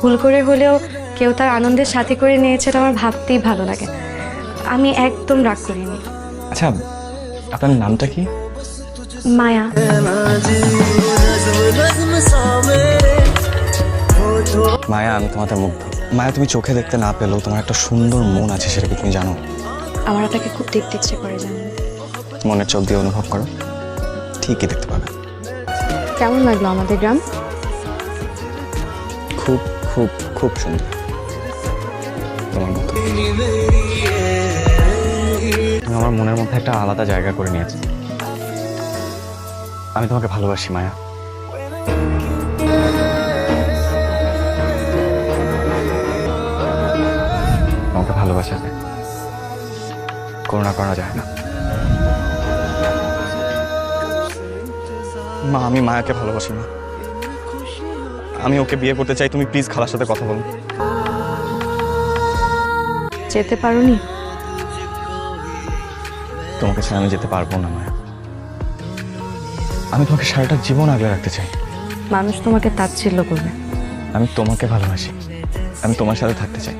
ভুল করে হলেও কেউ তার আনন্দের সাথে করে নিয়েছে এটা আমার ভাবতেই ভালো লাগে। আমি একদম রাগ করিনি। আচ্ছা আপনার নামটা কি? মায়া। মায়া আমি তোমাতে মুগ্ধ। মায়া তুমি চোখে দেখতে না পেলেও তোমার একটা সুন্দর মন আছে সেটা কি তুমি জানো। আমার তাকে খুব দেখতে ইচ্ছে করে জানেন মনের চোখ দিয়ে অনুভব করো। ঠিকই দেখতে পাবে। কেমন লাগল আমাদের গ্রাম? খুব খুব খুব সুন্দর। আমার মনের মধ্যে একটা আলাদা জায়গা করে নিয়েছে। আমি তোমাকে ভালোবাসি, মায়া। তোমাকে ভালোবাসা যায়। করুণা করা যায় না। মা, আমি মায়াকে ভালোবাসি না আমি ওকে বিয়ে করতে চাই তুমি প্লিজ খালার সাথে কথা বলো। যেতে পারো নি তোমাকে ছাড়া আমি যেতে পারব না মায়া। আমি তোমাকে সারাটা জীবন আগে রাখতে চাই। মানুষ তোমাকে তাচ্ছিল্য করবে। আমি তোমাকে ভালোবাসি। আমি তোমার সাথে থাকতে চাই।